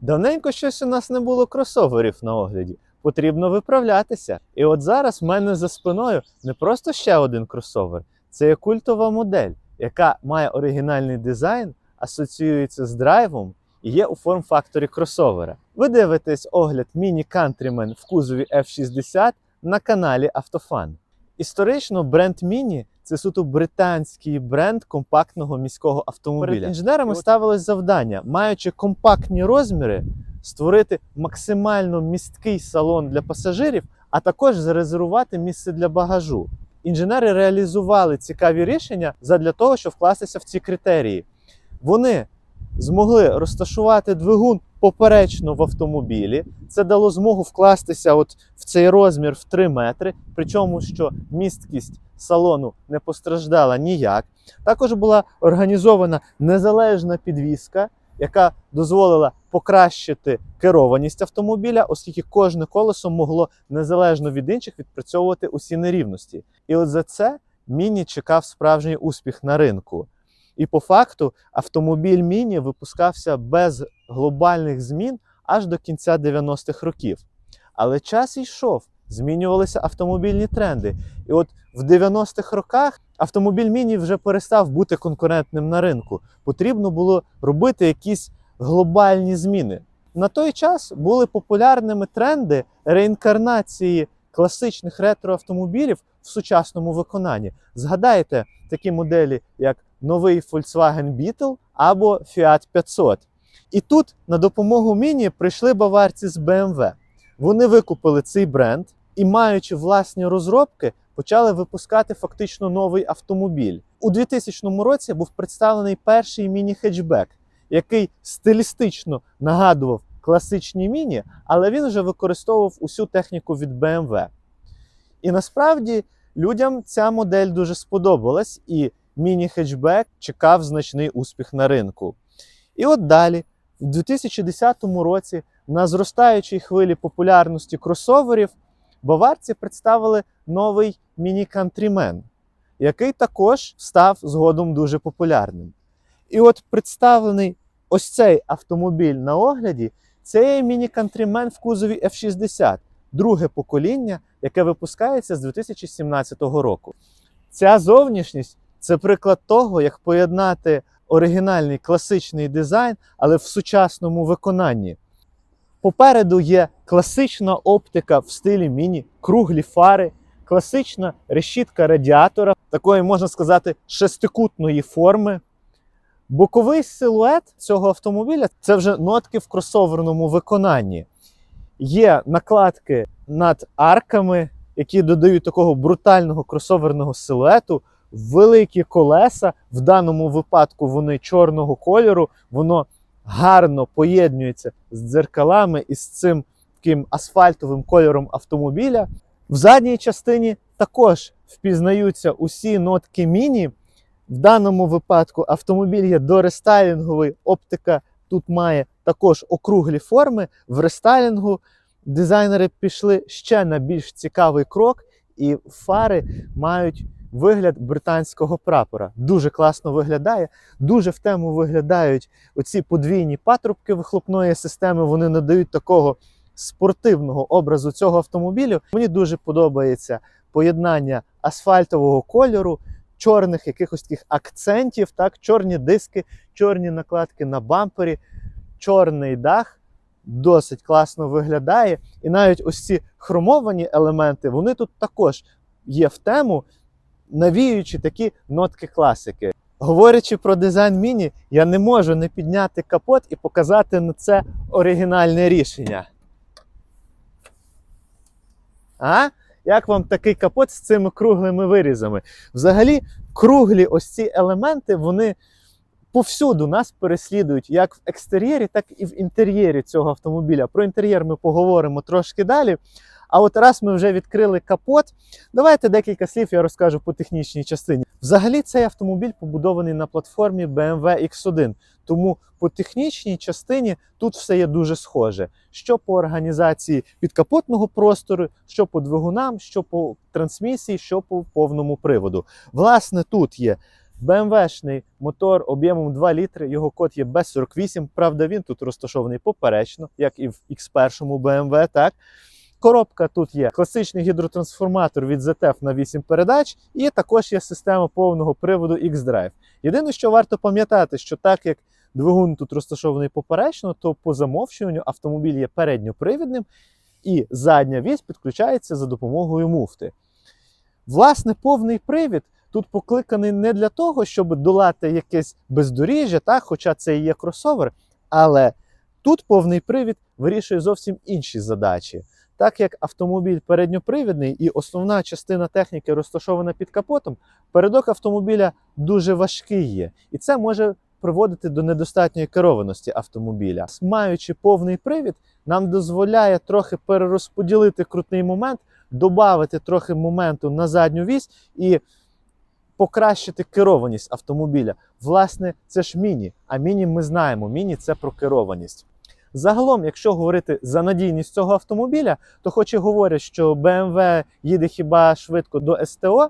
Давненько щось у нас не було кросоверів на огляді. Потрібно виправлятися. І от зараз в мене за спиною не просто ще один кросовер, це є культова модель, яка має оригінальний дизайн, асоціюється з драйвом і є у форм-факторі кросовера. Ви дивитесь огляд Міні Countryman в кузові F60 на каналі Автофан. Історично бренд Міні це суто британський бренд компактного міського автомобіля. Перед інженерами ставилось завдання, маючи компактні розміри, створити максимально місткий салон для пасажирів, а також зарезервувати місце для багажу. Інженери реалізували цікаві рішення задля того, щоб вкластися в ці критерії. Вони змогли розташувати двигун поперечно в автомобілі. Це дало змогу вкластися от в цей розмір в 3 метри, причому що місткість салону не постраждала ніяк. Також була організована незалежна підвізка, яка дозволила покращити керованість автомобіля, оскільки кожне колесо могло незалежно від інших відпрацьовувати усі нерівності. І от за це Міні чекав справжній успіх на ринку. І по факту автомобіль Міні випускався без глобальних змін аж до кінця 90-х років. Але час йшов, змінювалися автомобільні тренди. І от в 90-х роках автомобіль Міні вже перестав бути конкурентним на ринку. Потрібно було робити якісь глобальні зміни. На той час були популярними тренди реінкарнації класичних ретроавтомобілів в сучасному виконанні. Згадайте такі моделі, як новий Volkswagen Beetle або Fiat 500. І тут на допомогу Міні прийшли баварці з BMW. Вони викупили цей бренд і, маючи власні розробки, почали випускати фактично новий автомобіль. У 2000 році був представлений перший міні-хетчбек, який стилістично нагадував класичні міні, але він вже використовував усю техніку від BMW. І насправді людям ця модель дуже сподобалась, і міні-хетчбек чекав значний успіх на ринку. І от далі, в 2010 році, на зростаючій хвилі популярності кросоверів, баварці представили новий міні-кантрімен, який також став згодом дуже популярним. І от представлений ось цей автомобіль на огляді це є міні-кантрімен в кузові F60, друге покоління, яке випускається з 2017 року. Ця зовнішність це приклад того, як поєднати оригінальний класичний дизайн, але в сучасному виконанні. Попереду є класична оптика в стилі міні, круглі фари, класична решітка радіатора, такої, можна сказати, шестикутної форми. Боковий силует цього автомобіля це вже нотки в кросоверному виконанні. Є накладки над арками, які додають такого брутального кросоверного силуету, великі колеса. В даному випадку вони чорного кольору, воно гарно поєднується з дзеркалами і з цим таким асфальтовим кольором автомобіля. В задній частині також впізнаються усі нотки міні. В даному випадку автомобіль є дорестайлінговий, оптика тут має також округлі форми. В рестайлінгу дизайнери пішли ще на більш цікавий крок, і фари мають вигляд британського прапора. Дуже класно виглядає, дуже в тему виглядають оці подвійні патрубки вихлопної системи. Вони надають такого спортивного образу цього автомобілю. Мені дуже подобається поєднання асфальтового кольору, чорних якихось таких акцентів, так, чорні диски, чорні накладки на бампері, чорний дах. Досить класно виглядає. І навіть ось ці хромовані елементи, вони тут також є в тему, навіюючи такі нотки класики. Говорячи про дизайн міні, я не можу не підняти капот і показати на це оригінальне рішення. А? Як вам такий капот з цими круглими вирізами? Взагалі, круглі ось ці елементи, вони повсюду нас переслідують як в екстер'єрі, так і в інтер'єрі цього автомобіля. Про інтер'єр ми поговоримо трошки далі. А от раз ми вже відкрили капот, давайте декілька слів я розкажу по технічній частині. Взагалі, цей автомобіль побудований на платформі BMW X1, тому по технічній частині тут все є дуже схоже. Що по організації підкапотного простору, що по двигунам, що по трансмісії, що по повному приводу. Власне, тут є BMW-шний мотор об'ємом 2 літри, його код є B48. Правда, він тут розташований поперечно, як і в X1 BMW, так. Коробка тут є класичний гідротрансформатор від ZF на 8 передач, і також є система повного приводу X-Drive. Єдине, що варто пам'ятати, що так як двигун тут розташований поперечно, то по замовчуванню автомобіль є передньопривідним, і задня вісь підключається за допомогою муфти. Власне, повний привід тут покликаний не для того, щоб долати якесь бездоріжжя, так, хоча це і є кросовер, але тут повний привід вирішує зовсім інші задачі. Так як автомобіль передньопривідний і основна частина техніки розташована під капотом, передок автомобіля дуже важкий є, і це може приводити до недостатньої керованості автомобіля. Маючи повний привід, нам дозволяє трохи перерозподілити крутний момент, додати трохи моменту на задню вісь і покращити керованість автомобіля. Власне, це ж міні. А міні ми знаємо, міні це про керованість. Загалом, якщо говорити за надійність цього автомобіля, то хоч і говорять, що BMW їде хіба швидко до СТО,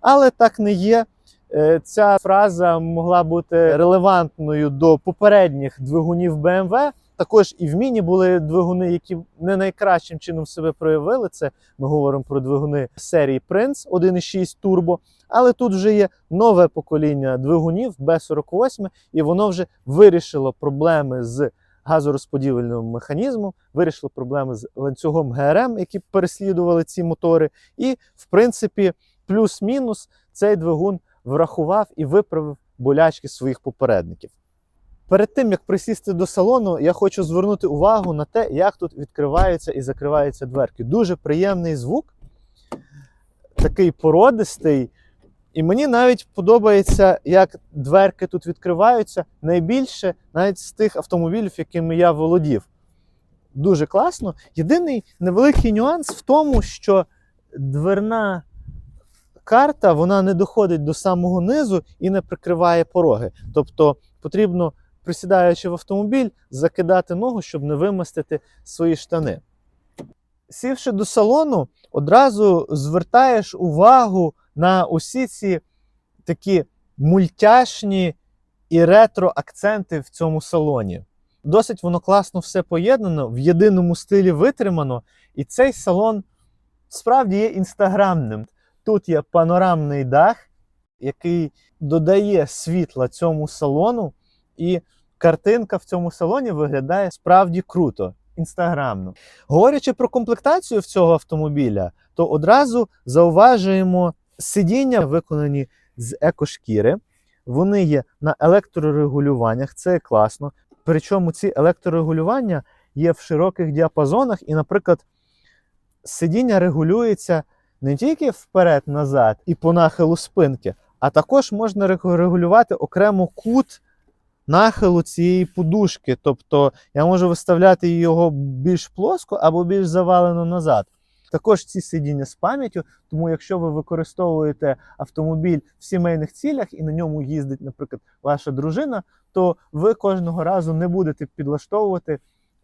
але так не є. Е, Ця фраза могла бути релевантною до попередніх двигунів BMW. Також і в міні були двигуни, які не найкращим чином себе проявили. Це ми говоримо про двигуни серії Prince 1.6 Turbo. Але тут вже є нове покоління двигунів B48, і воно вже вирішило проблеми з газорозподільним механізмом, вирішило проблеми з ланцюгом ГРМ, які переслідували ці мотори. І, в принципі, плюс-мінус цей двигун врахував і виправив болячки своїх попередників. Перед тим як присісти до салону, я хочу звернути увагу на те, як тут відкриваються і закриваються дверки. Дуже приємний звук, такий породистий. І мені навіть подобається, як дверки тут відкриваються найбільше навіть з тих автомобілів, якими я володів. Дуже класно. Єдиний невеликий нюанс в тому, що дверна карта вона не доходить до самого низу і не прикриває пороги. Тобто потрібно, присідаючи в автомобіль, закидати ногу, щоб не вимастити свої штани. Сівши до салону, одразу звертаєш увагу на усі ці такі мультяшні і ретро акценти в цьому салоні. Досить воно класно все поєднано, в єдиному стилі витримано, і цей салон справді є інстаграмним. Тут є панорамний дах, який додає світла цьому салону, і картинка в цьому салоні виглядає справді круто, інстаграмно. Говорячи про комплектацію в цього автомобіля, то одразу зауважуємо сидіння, виконані з екошкіри. Вони є на електрорегулюваннях, це класно. Причому ці електрорегулювання є в широких діапазонах, і, наприклад, сидіння регулюється не тільки вперед-назад і по нахилу спинки, а також можна регулювати окремо кут нахилу цієї подушки. Тобто я можу виставляти його більш плоско або більш завалено назад. Також ці сидіння з пам'яттю, тому якщо ви використовуєте автомобіль в сімейних цілях і на ньому їздить, наприклад, ваша дружина, то ви кожного разу не будете підлаштовувати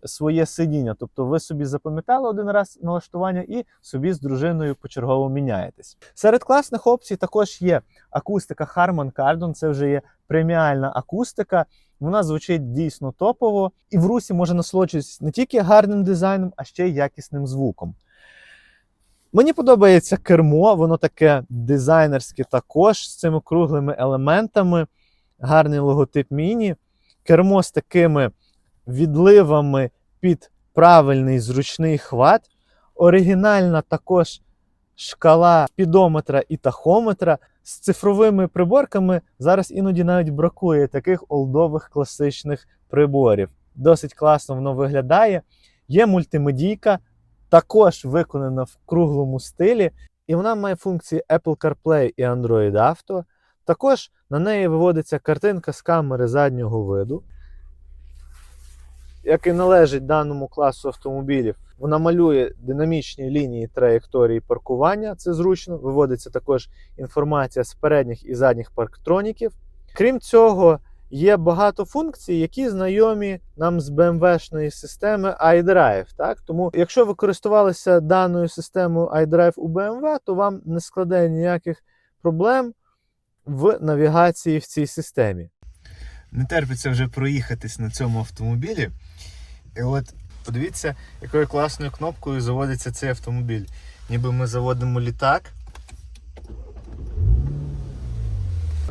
своє сидіння. Тобто ви собі запам'ятали один раз налаштування і собі з дружиною почергово міняєтесь. Серед класних опцій також є акустика Harman Kardon, це вже є преміальна акустика. Вона звучить дійсно топово, і в русі може насолоджуватися не тільки гарним дизайном, а ще й якісним звуком. Мені подобається кермо, воно таке дизайнерське також з цими круглими елементами, гарний логотип міні. Кермо з такими відливами під правильний зручний хват. Оригінальна також шкала спідометра і тахометра. З цифровими приборками зараз іноді навіть бракує таких олдових класичних приборів. Досить класно воно виглядає. Є мультимедійка, також виконана в круглому стилі, і вона має функції Apple CarPlay і Android Auto. Також на неї виводиться картинка з камери заднього виду, як і належить даному класу автомобілів. Вона малює динамічні лінії траєкторії паркування, це зручно. Виводиться також інформація з передніх і задніх парктроніків. Крім цього, є багато функцій, які знайомі нам з BMW-шної системи iDrive. Так? Тому, якщо ви користувалися даною системою iDrive у BMW, то вам не складе ніяких проблем в навігації в цій системі. Не терпиться вже проїхатись на цьому автомобілі. І от подивіться, якою класною кнопкою заводиться цей автомобіль. Ніби ми заводимо літак.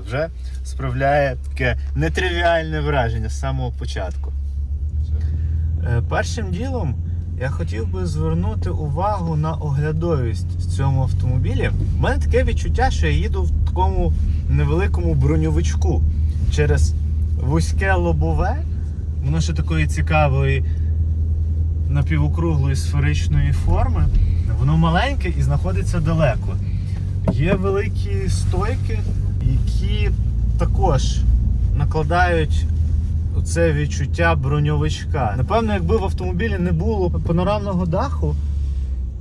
Вже справляє таке нетривіальне враження з самого початку. Е, Першим ділом я хотів би звернути увагу на оглядовість в цьому автомобілі. У мене таке відчуття, що я їду в такому невеликому броньовичку через вузьке лобове. Воно ще такої цікавої напівокруглої сферичної форми. Воно маленьке і знаходиться далеко. Є великі стойки, які також накладають це відчуття броньовичка. Напевно, якби в автомобілі не було панорамного даху,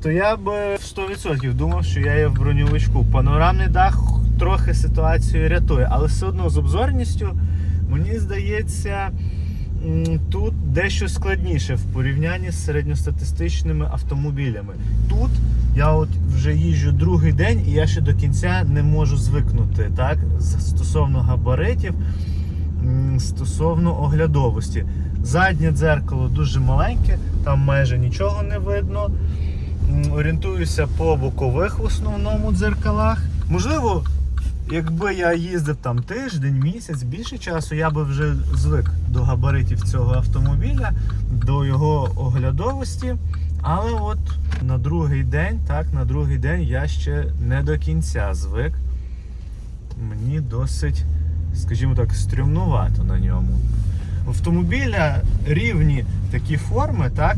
то я би в 100% думав, що я є в броньовичку. Панорамний дах трохи ситуацію рятує, але все одно з обзорністю, мені здається, тут дещо складніше в порівнянні з середньостатистичними автомобілями. Тут я от вже їжджу другий день, і я ще до кінця не можу звикнути так, стосовно габаритів, стосовно оглядовості. Заднє дзеркало дуже маленьке, там майже нічого не видно. Орієнтуюся по бокових в основному дзеркалах. Можливо, якби я їздив там тиждень, місяць, більше часу, я би вже звик до габаритів цього автомобіля, до його оглядовості. Але от на другий день, так, на другий день я ще не до кінця звик. Мені досить, скажімо так, стрімнувато на ньому. Автомобіля рівні такі форми, так?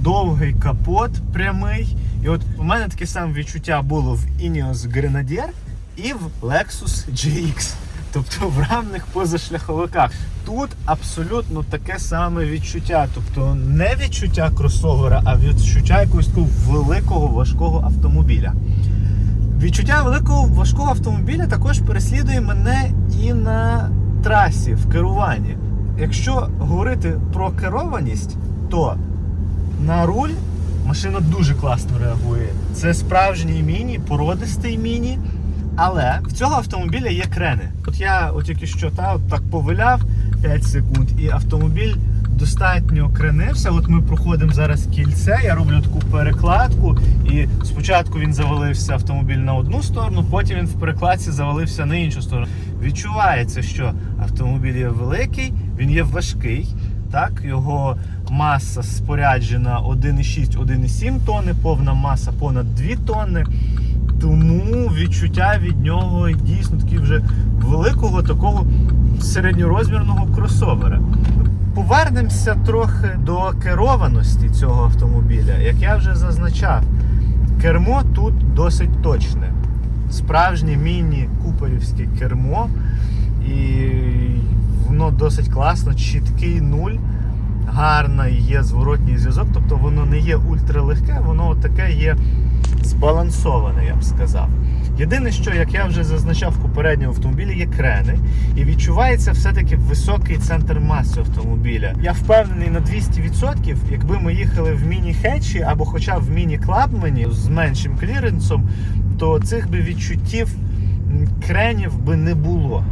Довгий капот прямий. І от у мене таке саме відчуття було в Ineos Grenadier і в Lexus GX. Тобто в равних позашляховиках. Тут абсолютно таке саме відчуття. Тобто не відчуття кросовера, а відчуття якогось великого важкого автомобіля. Відчуття великого важкого автомобіля також переслідує мене і на трасі в керуванні. Якщо говорити про керованість, то на руль машина дуже класно реагує. Це справжній міні, породистий міні. Але в цього автомобіля є крени. От я от тільки що та, от так повиляв 5 секунд, і автомобіль достатньо кренився. От ми проходимо зараз кільце, я роблю таку перекладку, і спочатку він завалився автомобіль на одну сторону, потім він в перекладці завалився на іншу сторону. Відчувається, що автомобіль є великий, він є важкий. Так, його маса споряджена 1,6-1,7 тонни, повна маса понад 2 тонни. Тому відчуття від нього дійсно такі вже великого такого середньорозмірного кросовера. Повернемося трохи до керованості цього автомобіля. Як я вже зазначав, кермо тут досить точне. Справжнє міні-куперівське кермо. І воно досить класно, чіткий нуль, гарний є зворотній зв'язок, тобто воно не є ультралегке, воно таке є збалансоване, я б сказав. Єдине, що, як я вже зазначав в попередньому автомобілі, є крени, і відчувається все-таки високий центр маси автомобіля. Я впевнений на 200%, якби ми їхали в міні-хетчі або хоча б в міні-клабмені з меншим кліренсом, то цих би відчуттів кренів би не було.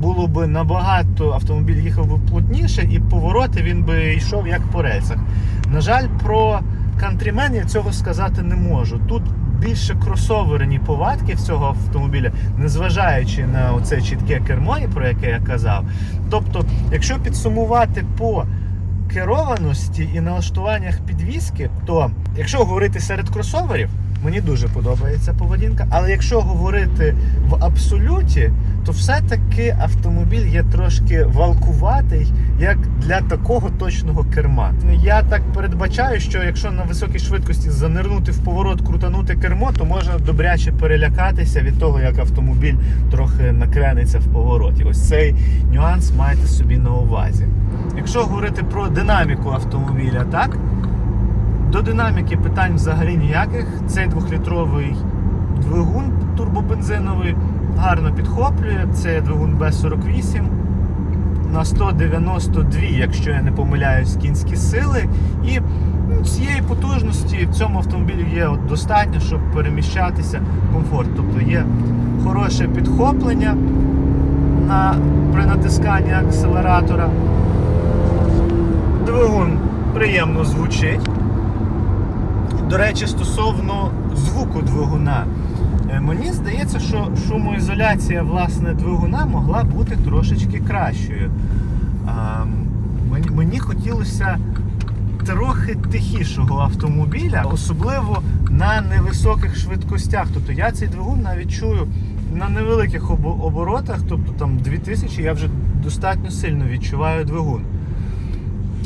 Було би набагато автомобіль їхав би плотніше, і повороти він би йшов як по рельсах. На жаль, про Countryman я цього сказати не можу. Тут більше кросоверні повадки в цього автомобіля, незважаючи на оце чітке кермо, про яке я казав. Тобто, якщо підсумувати по керованості і налаштуваннях підвіски, то якщо говорити серед кросоверів, мені дуже подобається поведінка. Але якщо говорити в абсолюті, то все-таки автомобіль є трошки валкуватий, як для такого точного керма. Я так передбачаю, що якщо на високій швидкості занирнути в поворот, крутанути кермо, то можна добряче перелякатися від того, як автомобіль трохи накрениться в повороті. Ось цей нюанс майте собі на увазі. Якщо говорити про динаміку автомобіля, так до динаміки питань взагалі ніяких. Цей двохлітровий двигун турбобензиновий гарно підхоплює. Це двигун Б48. на 192, якщо я не помиляюсь, кінські сили. І ну, цієї потужності в цьому автомобілі є от достатньо, щоб переміщатися комфорт. Тобто є хороше підхоплення на, при натисканні акселератора. Двигун приємно звучить. До речі, стосовно звуку двигуна, е, мені здається, що шумоізоляція власне двигуна могла бути трошечки кращою. Мені хотілося трохи тихішого автомобіля, особливо на невисоких швидкостях. Тобто я цей двигун навіть чую на невеликих оборотах, тобто там 2000, я вже достатньо сильно відчуваю двигун.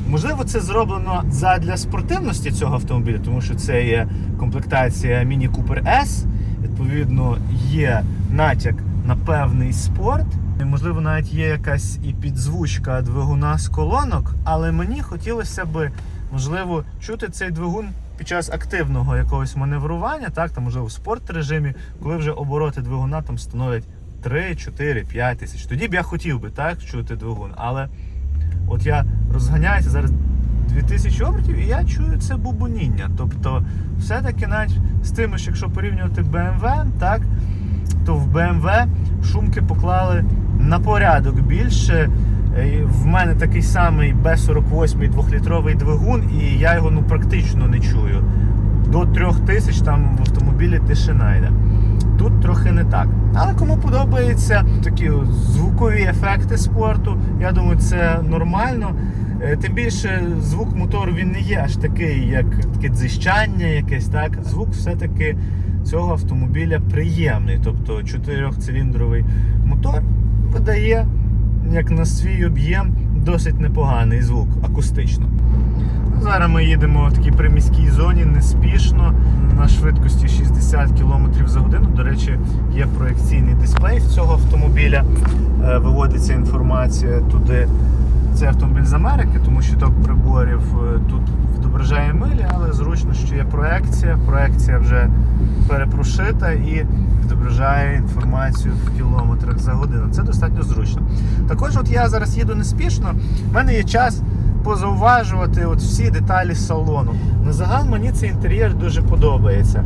Можливо, це зроблено задля спортивності цього автомобіля, тому що це є комплектація Mini Cooper S. Відповідно, є натяк на певний спорт. І, Можливо, навіть є якась і підзвучка двигуна з колонок, але мені хотілося би, можливо, чути цей двигун під час активного якогось маневрування, так, там, можливо, в спорт режимі, коли вже обороти двигуна там становлять 3, 4, 5 тисяч. Тоді б я хотів би так чути двигун, але От я розганяюся зараз 2000 обертів, і я чую це бубоніння. Тобто, все-таки навіть з тим, що якщо порівнювати BMW, так, то в BMW шумки поклали на порядок більше. Е, В мене такий самий B48 двохлітровий двигун, і я його ну, практично не чую. До 3000 там в автомобілі тишина йде. Тут трохи не так. Але кому подобаються такі звукові ефекти спорту, я думаю, це нормально. Е, Тим більше звук мотору він не є аж такий, як таке дзищання, якесь так. Звук все-таки цього автомобіля приємний. Тобто чотирьохциліндровий мотор видає, як на свій об'єм, досить непоганий звук акустично. Зараз ми їдемо в такій приміській зоні неспішно на швидкості 60 км за годину. До речі, є проекційний дисплей в цього автомобіля. Е, Виводиться інформація туди. Це автомобіль з Америки, тому щиток приборів е, тут відображає милі, але зручно, що є проекція. Проекція вже перепрошита і відображає інформацію в кілометрах за годину. Це достатньо зручно. Також, от я зараз їду неспішно, в мене є час позауважувати от всі деталі салону. На загал мені цей інтер'єр дуже подобається.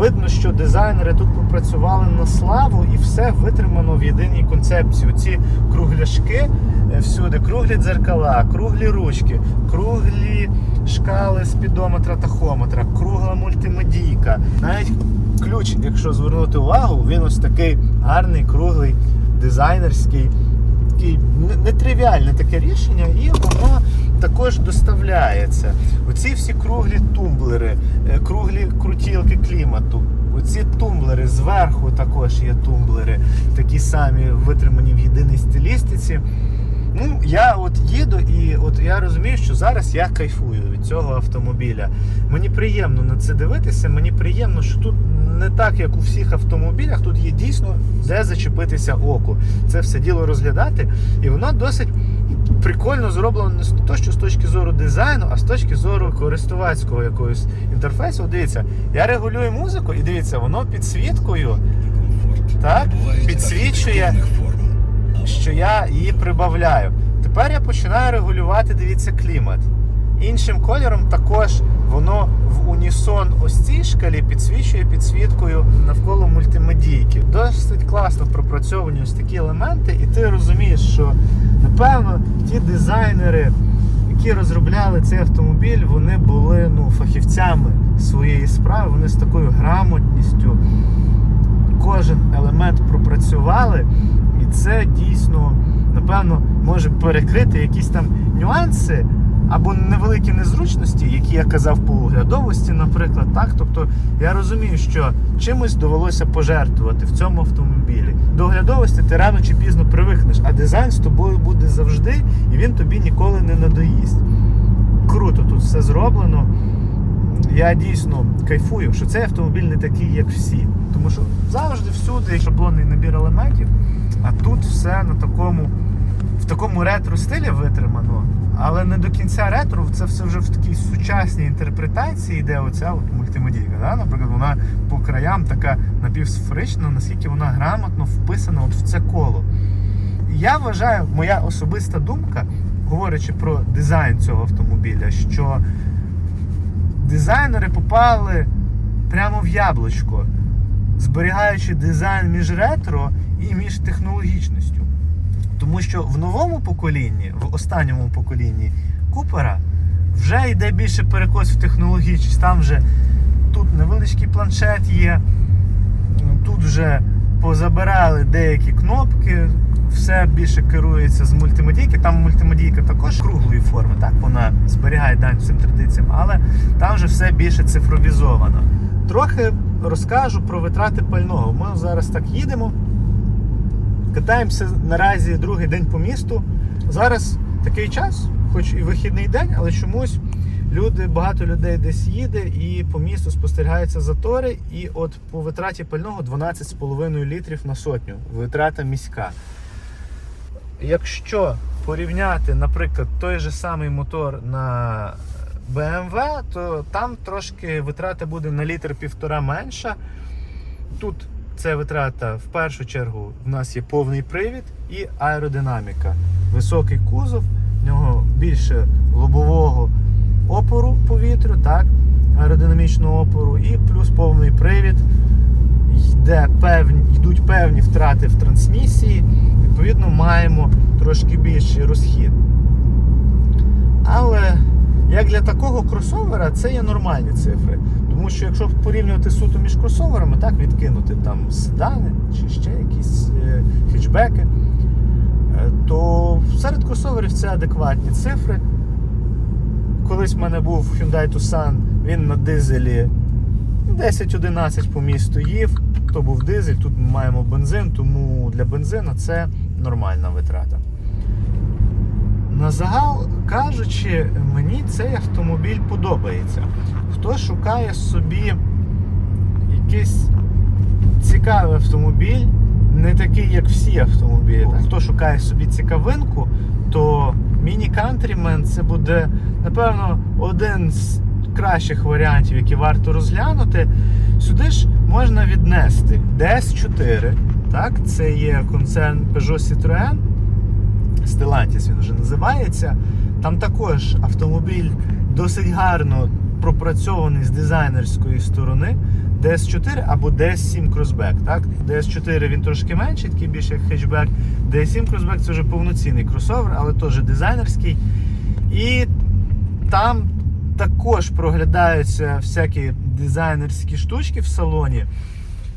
Видно, що дизайнери тут попрацювали на славу і все витримано в єдиній концепції. Ці кругляшки е, всюди, круглі дзеркала, круглі ручки, круглі шкали спідометра тахометра, кругла мультимедійка. Навіть ключ, якщо звернути увагу, він ось такий гарний, круглий, дизайнерський такий нетривіальне таке рішення, і воно також доставляється. Оці всі круглі тумблери, е, круглі крутілки клімату. Оці тумблери зверху також є тумблери, такі самі витримані в єдиній стилістиці. Ну, я от їду і от я розумію, що зараз я кайфую від цього автомобіля. Мені приємно на це дивитися. Мені приємно, що тут не так, як у всіх автомобілях, тут є дійсно де зачепитися оку. Це все діло розглядати, і воно досить прикольно зроблено не то, що з точки зору дизайну, а з точки зору користувацького якогось інтерфейсу. Дивіться, я регулюю музику, і дивіться, воно підсвіткою так, підсвічує що я її прибавляю. Тепер я починаю регулювати, дивіться, клімат. Іншим кольором також воно унісон ось цій шкалі підсвічує підсвіткою навколо мультимедійки. Досить класно пропрацьовані ось такі елементи, і ти розумієш, що напевно ті дизайнери, які розробляли цей автомобіль, вони були ну, фахівцями своєї справи, вони з такою грамотністю кожен елемент пропрацювали, і це дійсно, напевно, може перекрити якісь там нюанси або невеликі незручності, які я казав по оглядовості, наприклад. Так? Тобто я розумію, що чимось довелося пожертвувати в цьому автомобілі. До оглядовості ти рано чи пізно привикнеш, а дизайн з тобою буде завжди, і він тобі ніколи не надоїсть. Круто тут все зроблено я дійсно кайфую, що цей автомобіль не такий, як всі. Тому що завжди всюди шаблонний набір елементів, а тут все на такому, в такому ретро стилі витримано. Але не до кінця ретро, це все вже в такій сучасній інтерпретації йде оця от мультимедійка. Да? Наприклад, вона по краям така напівсферична, наскільки вона грамотно вписана от в це коло. І я вважаю, моя особиста думка, говорячи про дизайн цього автомобіля, що дизайнери попали прямо в яблучко, зберігаючи дизайн між ретро і між технологічністю. Тому що в новому поколінні, в останньому поколінні Купера вже йде більше перекос в технологічність. Там вже тут невеличкий планшет є, тут вже позабирали деякі кнопки, все більше керується з мультимедійки. Там мультимедійка також круглої форми, так вона зберігає дань цим традиціям, але там вже все більше цифровізовано. Трохи розкажу про витрати пального. Ми зараз так їдемо. Катаємося наразі другий день по місту. Зараз такий час, хоч і вихідний день, але чомусь люди, багато людей десь їде і по місту спостерігаються затори. І от по витраті пального 12,5 літрів на сотню. Витрата міська. Якщо порівняти, наприклад, той же самий мотор на BMW, то там трошки витрата буде на літр півтора менша. Тут це витрата в першу чергу в нас є повний привід і аеродинаміка. Високий кузов, в нього більше лобового опору повітрю, так, аеродинамічного опору, і плюс повний привід. Йде певні, йдуть певні втрати в трансмісії, відповідно, маємо трошки більший розхід. Але як для такого кросовера це є нормальні цифри. Тому що якщо порівнювати суто між кросоверами, так відкинути там седани чи ще якісь е, хетчбеки, е, то серед кросоверів це адекватні цифри. Колись в мене був Hyundai Tucson, він на дизелі 10-11 по місту їв. То був дизель, тут ми маємо бензин, тому для бензину це нормальна витрата. На загал кажучи, мені цей автомобіль подобається. Хто шукає собі якийсь цікавий автомобіль, не такий, як всі автомобілі. так? Хто шукає собі цікавинку, то Mini Countryman це буде, напевно, один з кращих варіантів, які варто розглянути. Сюди ж можна віднести DS4. Так, це є концерн Peugeot Citroën. Stellantis він вже називається. Там також автомобіль досить гарно пропрацьований з дизайнерської сторони. DS4 або DS7 Crossback. Так? DS4 він трошки менший, такий більше як хетчбек. DS7 Crossback це вже повноцінний кросовер, але теж дизайнерський. І там також проглядаються всякі дизайнерські штучки в салоні.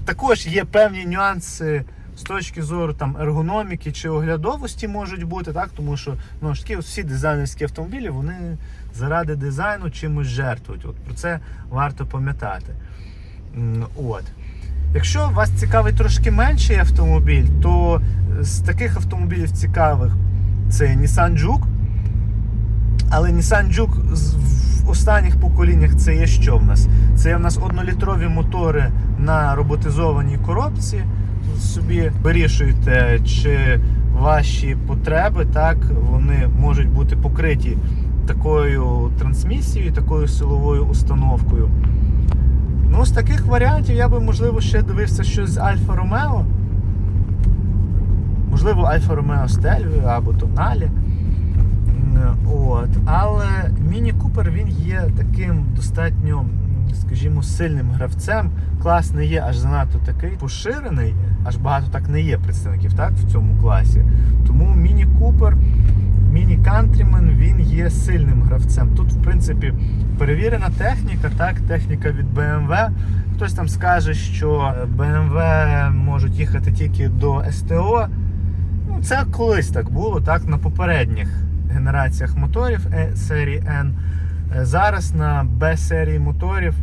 Також є певні нюанси з точки зору там ергономіки чи оглядовості можуть бути, так? тому що ну, ж таки, всі дизайнерські автомобілі вони заради дизайну чимось жертвують. От Про це варто пам'ятати. От. Якщо вас цікавий трошки менший автомобіль, то з таких автомобілів цікавих це Nissan Juke. Але Nissan Juke в останніх поколіннях це є що в нас? Це є в нас однолітрові мотори на роботизованій коробці. Собі вирішуєте, чи ваші потреби так, вони можуть бути покриті такою трансмісією, такою силовою установкою. Ну, з таких варіантів я би, можливо, ще дивився щось з Альфа Ромео. Можливо, Альфа Ромео Стельвіо або Тоналі. От. Але Міні Купер він є таким достатньо, скажімо, сильним гравцем. Клас не є аж занадто такий поширений, аж багато так не є представників так, в цьому класі. Тому Міні Купер, Міні Countryman, він є сильним гравцем. Тут, в принципі, перевірена техніка, так, техніка від BMW. Хтось там скаже, що BMW можуть їхати тільки до СТО. Ну, це колись так було, так, на попередніх генераціях моторів Е серії N. Е, Зараз на Б серії моторів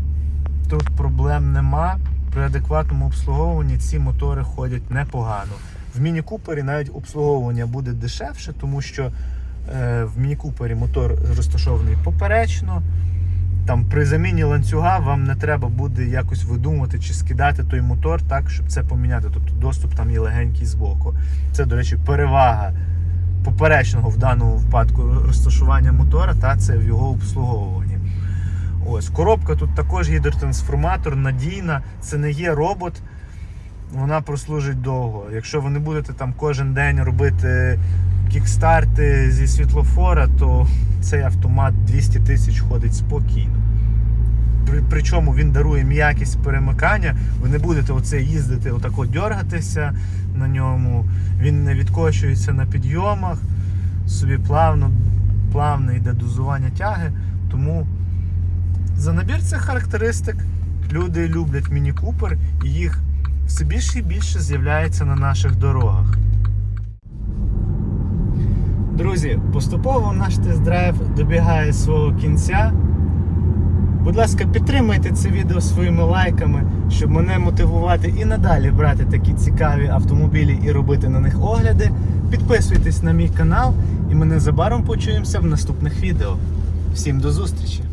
тут проблем нема. При адекватному обслуговуванні ці мотори ходять непогано. В Міні Купері навіть обслуговування буде дешевше, тому що е, в Міні Купері мотор розташований поперечно. Там при заміні ланцюга вам не треба буде якось видумувати чи скидати той мотор так, щоб це поміняти. Тобто доступ там є легенький збоку. Це, до речі, перевага поперечного в даному випадку розташування мотора, та це в його обслуговуванні. Ось коробка тут також гідротрансформатор, надійна, це не є робот. вона прослужить довго. Якщо ви не будете там кожен день робити кікстарти зі світлофора, то цей автомат 200 тисяч ходить спокійно. При, причому він дарує м'якість перемикання. Ви не будете оце їздити, отако дергатися на ньому. Він не відкочується на підйомах, собі плавно, плавно йде дозування тяги. Тому за набір цих характеристик люди люблять Міні Купер і їх все більше і більше з'являється на наших дорогах. Друзі, поступово наш тест-драйв добігає свого кінця. Будь ласка, підтримайте це відео своїми лайками, щоб мене мотивувати і надалі брати такі цікаві автомобілі і робити на них огляди. Підписуйтесь на мій канал, і ми незабаром почуємося в наступних відео. Всім до зустрічі!